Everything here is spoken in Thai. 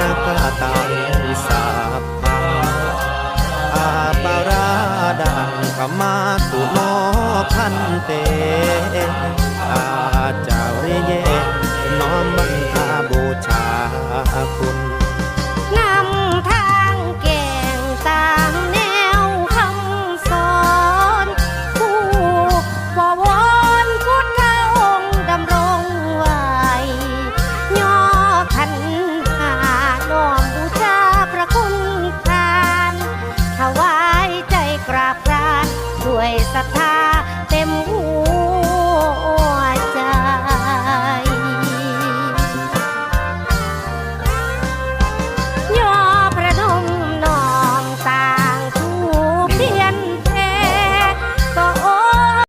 นากาตังสาพาอาปาราดังขมาตุโมพันเต ด้วยศรัทธา